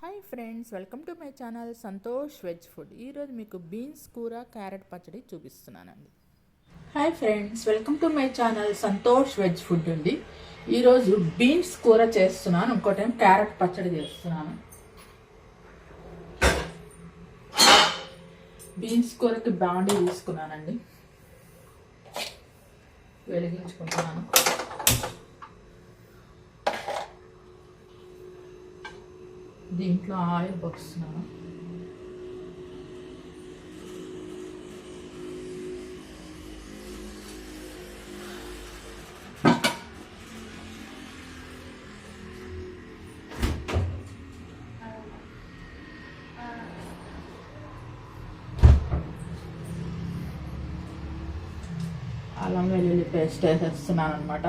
Hi friends welcome to my channel Santosh veg food ఈరోజు మీకు beans కూర carrot పచ్చడి చూపిస్తున్నానండి. Hi friends welcome to my channel Santosh veg food అండి. ఈరోజు బీన్స్ కూర చేస్తున్నాను. ఇంకోటేం క్యారెట్ పచ్చడి చేస్తున్నాను. బీన్స్ కూరకి బాండీ తీసుకున్నానండి. వెలిగించుకుంటున్నాను. దీంట్లో ఆయిల్ పోస్తున్నాను. అల్లం వెల్లుల్లి పేస్ట్ వేసేస్తున్నాను అనమాట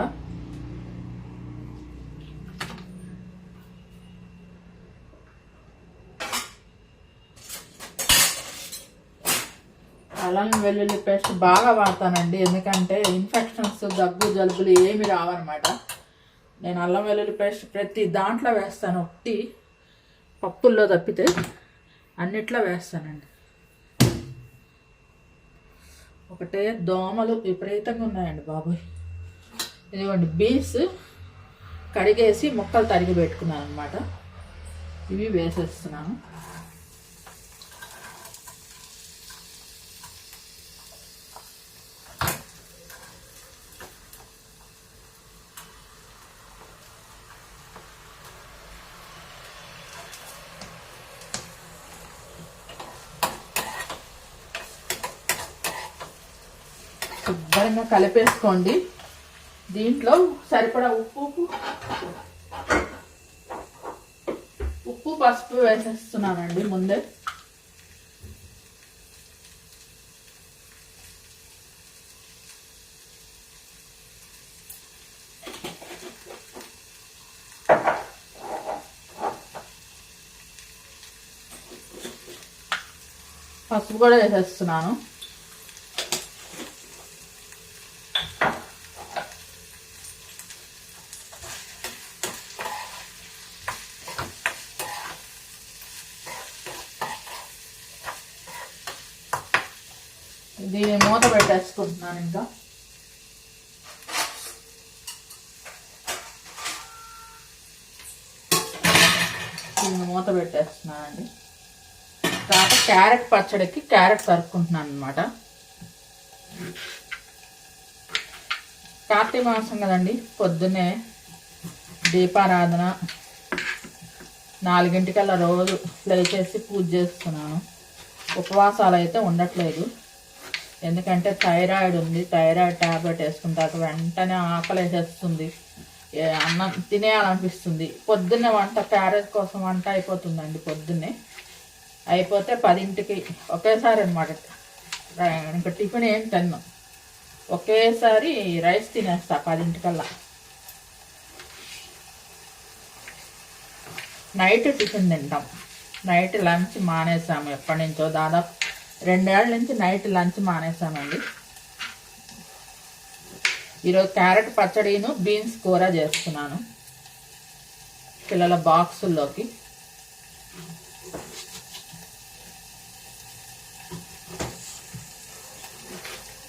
అల్లం వెల్లుల్లి పేస్ట్ బాగా వాడతానండి. ఎందుకంటే ఇన్ఫెక్షన్స్ దగ్గు జలుబులు ఏమి రావన్నమాట. నేను అల్లం వెల్లుల్లి పేస్ట్ ప్రతి దాంట్లో వేస్తాను. ఒకటి పప్పుల్లో తప్పితే అన్నిట్లో వేస్తానండి. ఒకటే దోమలు విపరీతంగా ఉన్నాయండి బాబోయ్. ఇదిగోండి బీన్స్ కడిగేసి ముక్కలు తరిగి పెట్టుకున్నాను అనమాట ఇవి వేసేస్తున్నాను. కలిపేసుకోండి. దీంట్లో సరిపడా ఉప్పు ఉప్పు పసుపు వేసేస్తున్నానండి ముందే. పసుపు కూడా వేసేస్తున్నాను దీన్ని మూత పెట్టేసుకుంటున్నాను ఇంకా దీన్ని మూత పెట్టేస్తున్నానండి. తర్వాత క్యారెట్ పచ్చడికి క్యారెట్ తరుక్కుంటున్నాను అనమాట కార్తీక మాసం కదండి పొద్దున్నే దీపారాధన నాలుగింటికల్లా రోజు ప్లే చేసి పూజ చేస్తున్నాను. ఉపవాసాలు అయితే ఉండట్లేదు. ఎందుకంటే థైరాయిడ్ ఉంది థైరాయిడ్ ట్యాబ్లెట్ వేసుకుంటాక వెంటనే ఆకలి వేసేస్తుంది అన్నం తినేయాలనిపిస్తుంది. పొద్దున్నే వంట క్యారెట్ కోసం వంట అయిపోతుందండి పొద్దున్నే. అయిపోతే పదింటికి ఒకేసారి అనమాట ఇంకా టిఫిన్ ఏం తిన్నాం. ఒకేసారి రైస్ తినేస్తా పదింటికల్లా. నైట్ టిఫిన్ తింటాం. నైట్ లంచ్ మానేసాము ఎప్పటి నుంచో దాదాపు రెండేళ్ళ నుంచి నైట్ లంచ్ మానేసామండి ఈరోజు క్యారెట్ పచ్చడిను బీన్స్ కూర చేస్తున్నాను పిల్లల బాక్సుల్లోకి.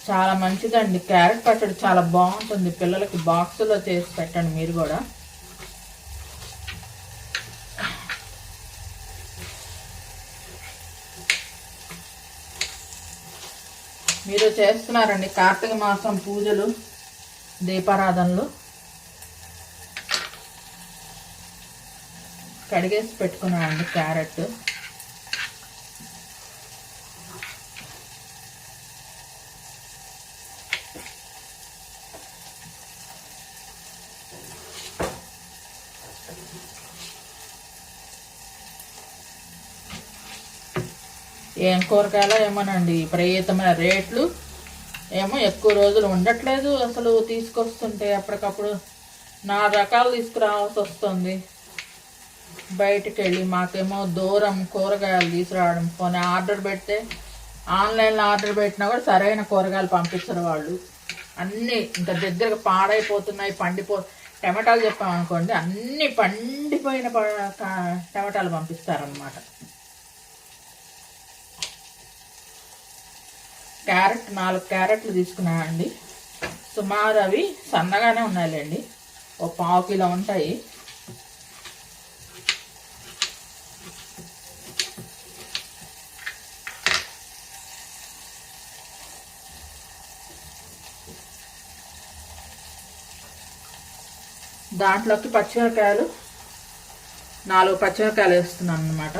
చాలా మంచిదండి. క్యారెట్ పచ్చడి చాలా బాగుంటుంది. పిల్లలకి బాక్సులో చేసి పెట్టండి మీరు కూడా. మీరు చేస్తున్నారండి కార్తీక మాసం పూజలు దీపారాధనలు. కడిగేసి పెట్టుకున్నారండి క్యారెట్. ఏం కూరగాయల ఏమోనండి విపరీతమైన రేట్లు. ఏమో ఎక్కువ రోజులు ఉండట్లేదు అసలు తీసుకొస్తుంటే అప్పటికప్పుడు. నాలుగు రకాలు తీసుకురావాల్సి వస్తుంది. బయటికి వెళ్ళి మాకేమో దూరం కూరగాయలు తీసుకురావడం. పోనీ ఆర్డర్ పెడితే ఆన్లైన్లో ఆర్డర్ పెట్టినా కూడా సరైన కూరగాయలు పంపించరు వాళ్ళు. అన్నీ ఇంకా దగ్గరగా పాడైపోతున్నాయి పండిపో టమాటాలు చెప్పామనుకోండి అన్నీ పండిపోయిన ప- టమాటాలు పంపిస్తారనమాట క్యారెట్ నాలుగు క్యారెట్లు తీసుకున్నానండి సుమారు అవి సన్నగానే ఉన్నాయిలేండి. ఓ పావు కిలో ఉంటాయి. దాంట్లోకి పచ్చిమిరకాయలు నాలుగు పచ్చిమిరకాయలు వేస్తున్నాను అనమాట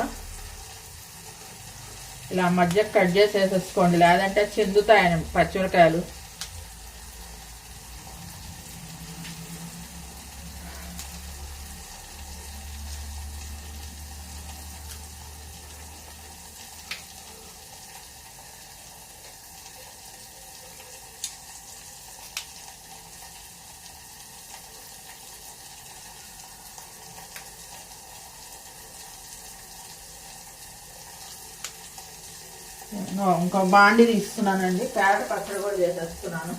ఇలా మధ్య కట్ చేసేసుకోండి లేదంటే చిందుతాయని పచ్చిమిరకాయలు ఇంకో- ఇంకో బాండి తీస్తున్నానండి క్యారెట్ పచ్చడి కూడా చేసేస్తున్నాను.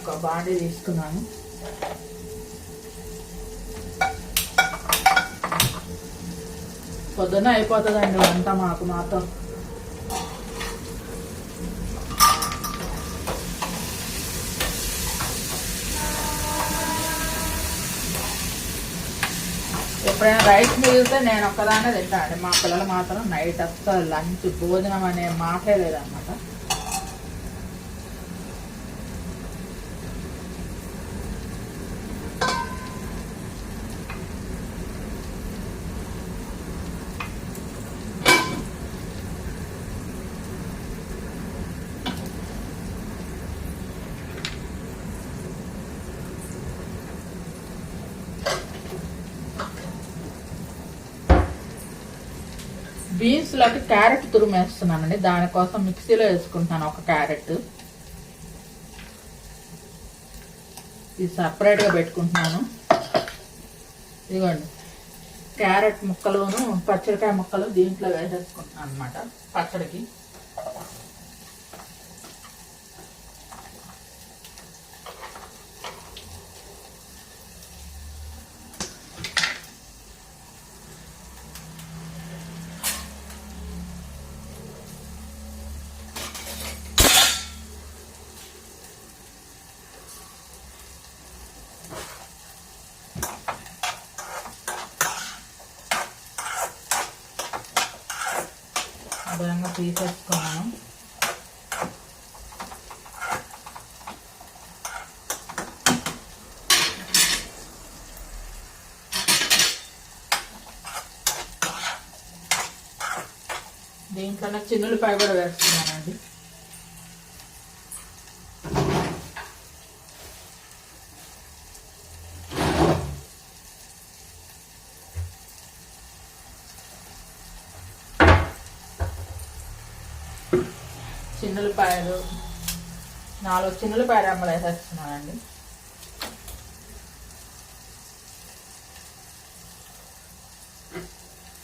ఒక బాండి తీసుకున్నాను. పొద్దున్న అయిపోతుందండి వంట మాకు మాత్రం. ఎప్పుడైనా రైస్ మిగిలితే నేను ఒక్కదానే తింటాను మా పిల్లలు మాత్రం నైట్ అస్సలు లంచ్ భోజనం అనే మాటే లేదన్నమాట. బీన్స్లోకి క్యారెట్ తురుమేస్తున్నానండి. దానికోసం మిక్సీలో వేసుకుంటున్నాను ఒక క్యారెట్. ఇది సపరేట్గా పెట్టుకుంటున్నాను. ఇదిగోండి. క్యారెట్ ముక్కలును పచ్చడికాయ ముక్కలు దీంట్లో వేసేసుకుంటున్నాను అనమాట పచ్చడికి. అదనంగా తీసేసుకున్నాను. దీంట్లో చిన్నులపాయ కూడా వేస్తున్నానండి. చిన్నులపాయలు నాలుగు చిన్నులపాయ రెమ్మలు వేసేస్తున్నానండి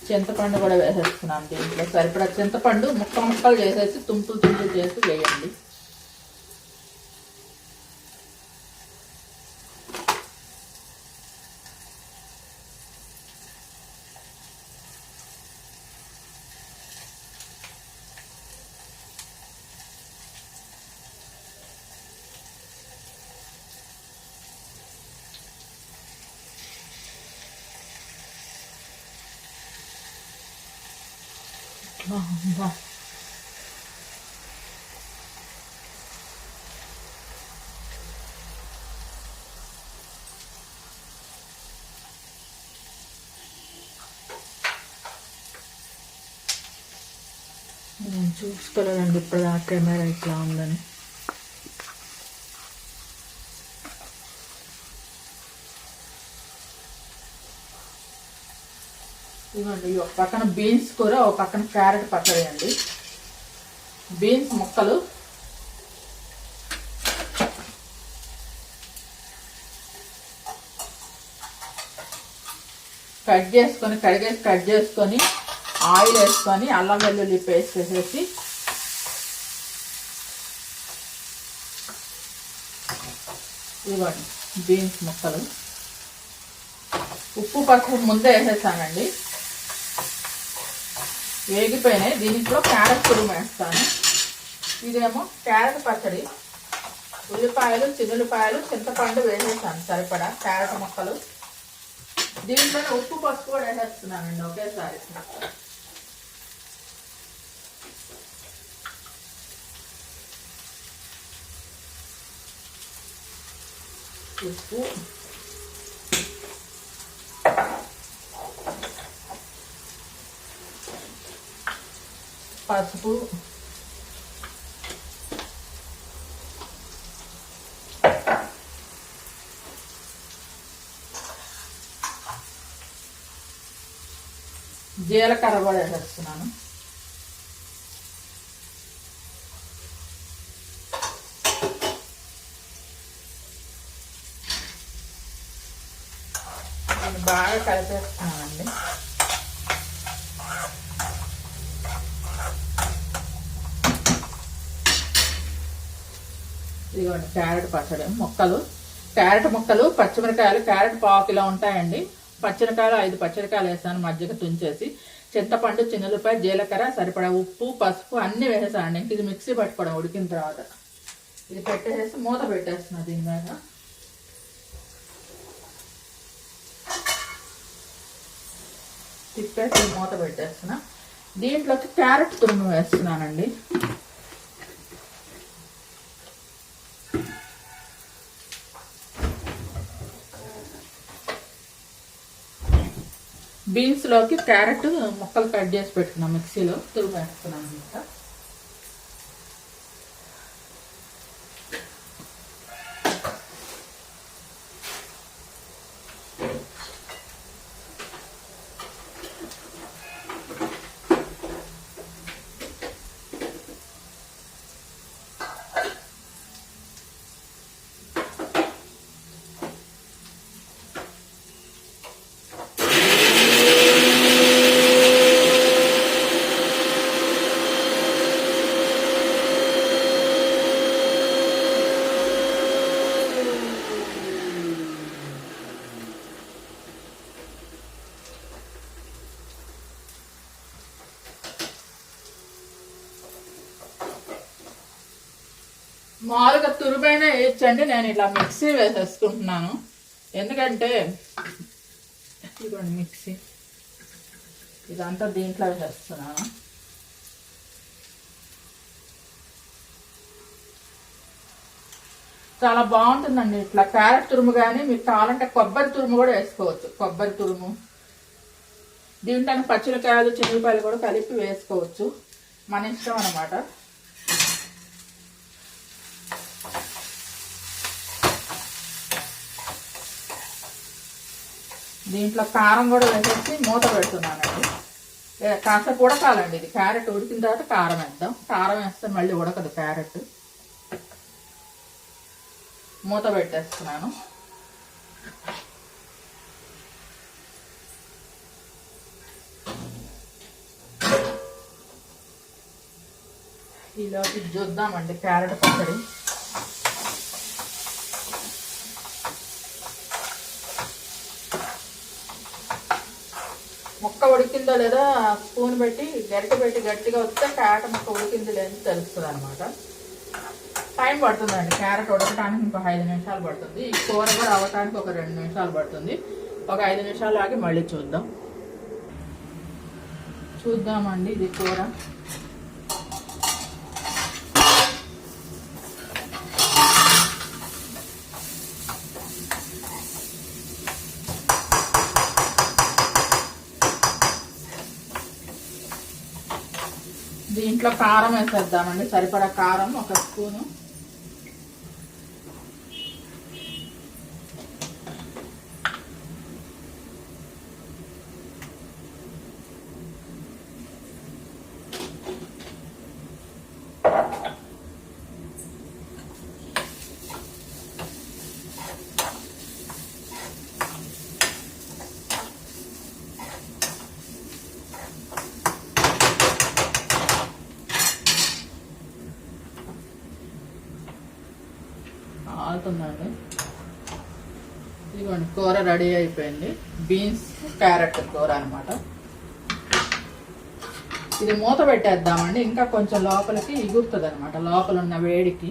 చింతపండు కూడా వేసేస్తున్నాను దీంట్లో. సరిపడా చింతపండు ముక్క ముక్కలు చేసేసి తుంపులు తుంపులు చేసి వేయండి అబ్బా. నేను చూసుకోలేదండి ఇప్పుడు ఆ కెమెరా ఇట్లా ఉందని. ఇవ్వండి ఒక పక్కన బీన్స్ కూర ఒక పక్కన క్యారెట్ పచ్చడి అండి. బీన్స్ ముక్కలు. కట్ చేసుకొని కడిగేసి కట్ చేసుకొని ఆయిల్ వేసుకొని అల్లం వెల్లుల్లి పేస్ట్ వేసేసి ఇవ్వండి బీన్స్ ముక్కలు. ఉప్పు పసుపు ముందే వేసేసానండి. వేగిపోయినాయి. దీంట్లో క్యారెట్ తురుము వేస్తాను. ఇదేమో క్యారెట్ పచ్చడి. ఉల్లిపాయలు చిన్నుల్లిపాయలు చింతపండు వేసేసాను సరిపడా క్యారెట్ ముక్కలు. దీనిపైన ఉప్పు పసుపు కూడా వేసేస్తున్నానండి ఒకేసారి. ఉప్పు పసుపు జీలకర్ర కూడా బాగా కలిపేస్తున్నానండి ఇదిగోండి క్యారెట్ పచ్చడి. ముక్కలు. క్యారెట్ ముక్కలు పచ్చిమిరకాయలు క్యారెట్ పావు కిలో ఉంటాయండి. పచ్చిమిరకాయలు ఐదు పచ్చిమిరకాయలు వేసాను మజ్జిగ తుంచేసి. చింతపండు చిన్నలపై జీలకర్ర సరిపడా ఉప్పు పసుపు అన్నీ వేసేసానండి. ఇంక ఇది మిక్సీ పట్టుకోవడం ఉడికిన తర్వాత. ఇది పెట్టేసి మూత పెట్టేస్తున్నా దీని మీద. తిప్పేసి మూత పెట్టేస్తున్నా. దీంట్లోకి క్యారెట్ తురుము వేస్తున్నానండి. బీన్స్లోకి క్యారెట్ ముక్కలు కట్ చేసి పెట్టుకున్నాం మిక్సీలో తురుము వేస్తున్నాను ఇంకా. మామూలుగా తురుమైనా వేయచ్చండి నేను ఇలా మిక్సీ వేసేసుకుంటున్నాను. ఎందుకంటే ఇదిగోండి మిక్సీ. ఇదంతా దీంట్లో వేసేస్తున్నాను. చాలా బాగుంటుందండి ఇట్లా క్యారెట్ తురుము కానీ మీకు కావాలంటే కొబ్బరి తురుము కూడా వేసుకోవచ్చు కొబ్బరి తురుము. దీంట్లో పచ్చిమిరకాయలు చిన్నపాయలు కూడా కలిపి వేసుకోవచ్చు. మన ఇష్టం అనమాట దీంట్లో కారం కూడా వేసేసి మూత పెడుతున్నానండి. కాసేపు ఉడకాలండి. ఇది క్యారెట్ ఉడికిన తర్వాత కారం వేద్దాం. కారం వేస్తే మళ్ళీ ఉడకదు క్యారెట్. మూత పెట్టేస్తున్నాను. ఈలోకి చూద్దామండి క్యారెట్ పచ్చడి. ముక్క ఉడికిందో లేదో స్పూన్ పెట్టి గరిటె పెట్టి గట్టిగా వస్తే క్యారెట్ ముక్క ఉడికింది లేదో తెలుస్తుంది అనమాట టైం పడుతుందండి క్యారెట్ ఉడకడానికి ఇంకొక ఐదు నిమిషాలు పడుతుంది. ఈ కూర కూడా అవ్వటానికి ఒక రెండు నిమిషాలు పడుతుంది. ఒక ఐదు నిమిషాలు ఆగి మళ్ళీ చూద్దాం. చూద్దామండి ఇది కూర. దీంట్లో కారం వేసేద్దామండి. సరిపడా కారం ఒక స్పూను. ఆగుతుందండి ఇదిగోండి కూర రెడీ అయిపోయింది. బీన్స్ క్యారెట్ కూర అనమాట ఇది మూత పెట్టేద్దామండి. ఇంకా కొంచెం లోపలికి ఎగురుతుంది అనమాట లోపల ఉన్న వేడికి.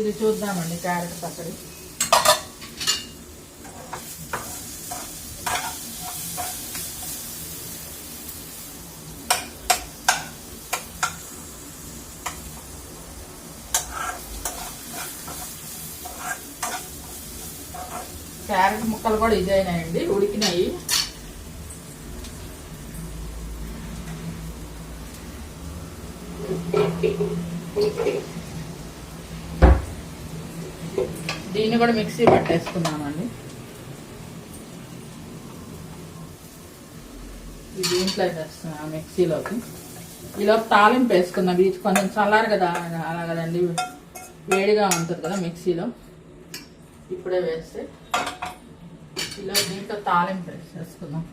ఇది చూద్దామండి క్యారెట్ పచ్చడి. క్యారెట్ ముక్కలు కూడా ఇదైనాయండి ఉడికినాయి. దీన్ని కూడా మిక్సీ పట్టేసుకున్నామండి ఇది దీంట్లో వేస్తున్నాను మిక్సీలోకి. ఇలా తాలింపు వేసుకున్నాం ఇది కొంచెం చల్లారు కదా అలా కదండి వేడిగా ఉంటుంది కదా మిక్సీలో. ఇప్పుడే వేస్తే ఇలా దీంట్లో తాలింపు వేసేసుకుందాం.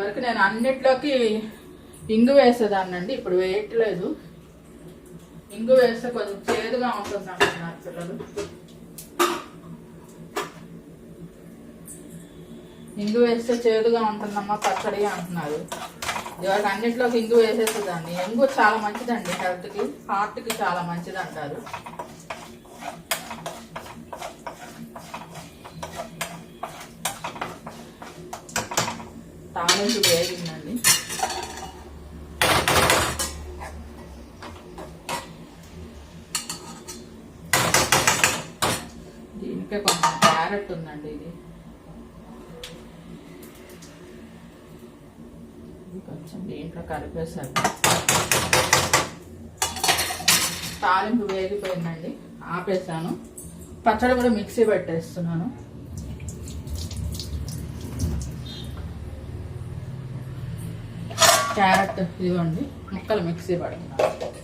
ఇదివరకు నేను అన్నిట్లోకి ఇంగు వేసేదాన్నండి ఇప్పుడు వేయట్లేదు. ఇంగు వేస్తే కొంచెం చేదుగా ఉంటుంది అంటున్నారు పిల్లలు. ఇంగు వేస్తే చేదుగా ఉంటుందమ్మా పచ్చడి అంటున్నారు. ఇవాళ అన్నిట్లోకి ఇంగు వేసేసేదాన్ని. ఇంగు చాలా మంచిదండి హెల్త్కి హార్ట్కి చాలా మంచిది అంటారు తాలింపు వేగిందండి దీనికే కొంచెం క్యారెట్ ఉందండి ఇది. కొంచెం దీంట్లో కలిపేశారు తాలింపు వేగిపోయిందండి. ఆపేసాను పచ్చడి కూడా మిక్సీ పెట్టేస్తున్నాను. క్యారెట్ ఇదిగోండి ముక్కలు మిక్సీ పడుతున్నాను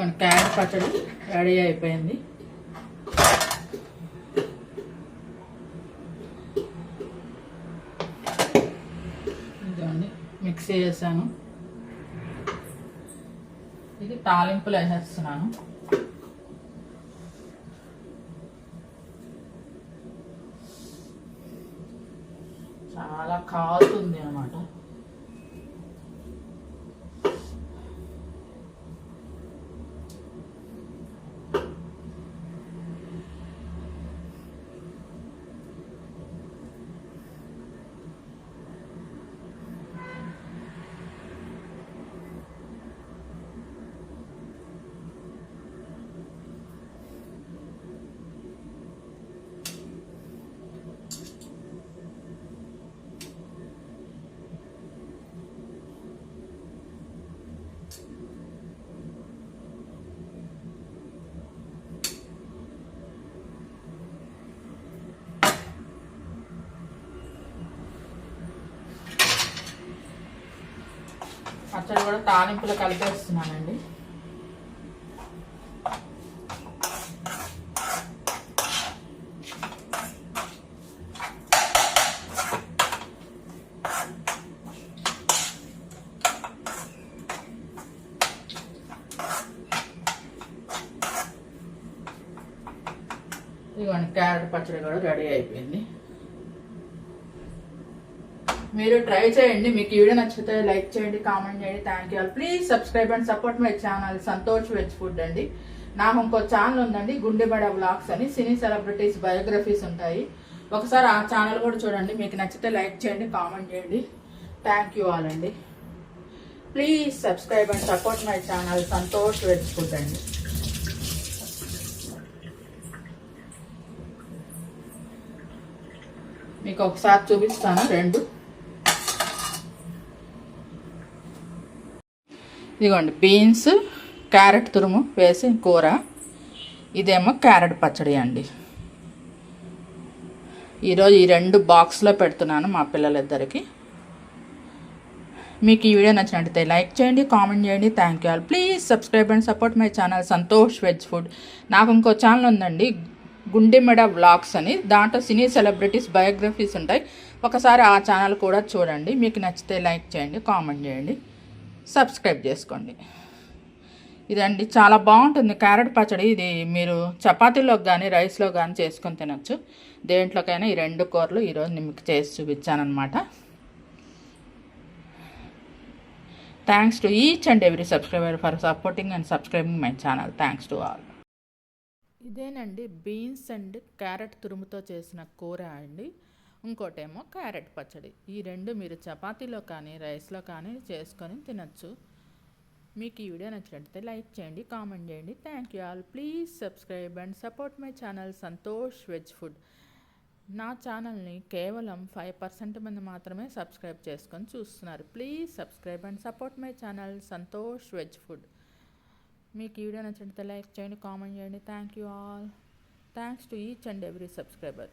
ఇదిగోండి క్యారెట్ పచ్చడి రెడీ అయిపోయింది. ఇదిగోండి మిక్సీ చేసాను. ఇది తాలింపులు వేసేస్తున్నాను. చాలా కాలుతుంది మస్టర్డ్ కూడా తాలింపులో కలిపేస్తున్నానండి. ఇదిగోండి క్యారెట్ పచ్చడి కూడా రెడీ అయిపోయింది. మీరు ట్రై చేయండి. మీకు వీడియో నచ్చితే లైక్ చేయండి కామెంట్ చేయండి. Thank you please subscribe and support my channel Santosh veg food అండి. నాకు ఇంకో ఛానల్ ఉందండి గుండెబడ బ్లాగ్స్ అని. సినీ సెలబ్రిటీస్ బయోగ్రఫీస్ ఉంటాయి. ఒకసారి ఆ ఛానల్ కూడా చూడండి. మీకు నచ్చితే లైక్ చేయండి కామెంట్ చేయండి. థ్యాంక్ యూ ఆల్ అండి. Please subscribe and support my channel Santosh veg food అండి. మీకు ఒకసారి చూపిస్తాను. రెండు. ఇదిగోండి బీన్స్ క్యారెట్ తురుము వేసి కూర. ఇదేమో క్యారెట్ పచ్చడి అండి. ఈరోజు ఈ రెండు బాక్స్లో పెడుతున్నాను మా పిల్లలిద్దరికి. మీకు ఈ వీడియో నచ్చినట్టయితే లైక్ చేయండి కామెంట్ చేయండి. Thank you all please subscribe and support my channel Santosh veg food నాకు ఇంకో ఛానల్ ఉందండి గుండెమెడ వ్లాగ్స్ అని. దాంట్లో సినీ సెలబ్రిటీస్ బయోగ్రఫీస్ ఉంటాయి. ఒకసారి ఆ ఛానల్ కూడా చూడండి. మీకు నచ్చితే లైక్ చేయండి కామెంట్ చేయండి. సబ్స్క్రైబ్ చేసుకోండి. ఇదండి చాలా బాగుంటుంది. క్యారెట్ పచ్చడి ఇది మీరు చపాతీలోకి కానీ రైస్లో కానీ చేసుకొని తినొచ్చు. దేంట్లోకైనా ఈ రెండు కూరలు ఈరోజు మీకు చేసి చూపించానమాట thanks to each and every subscriber for supporting and subscribing my channel thanks to all ఇదేనండి బీన్స్ అండ్ క్యారెట్ తురుముతో చేసిన కూర అండి. ఇంకోటేమో క్యారెట్ పచ్చడి. ఈ రెండు మీరు చపాతీలో కానీ రైస్లో కానీ చేసుకొని తినచ్చు. మీకు ఈ వీడియో నచ్చినట్లయితే లైక్ చేయండి కామెంట్ చేయండి. Thank you all. Please subscribe and support my channel Santosh veg food. నా ఛానల్ని కేవలం ఫైవ్ పర్సెంట్ మంది మాత్రమే సబ్స్క్రైబ్ చేసుకొని చూస్తున్నారు. Please subscribe and support my channel Santosh veg food. మీకు ఈ వీడియో నచ్చినట్లయితే లైక్ చేయండి కామెంట్ చేయండి. Thank you all. Thanks to each and every subscriber.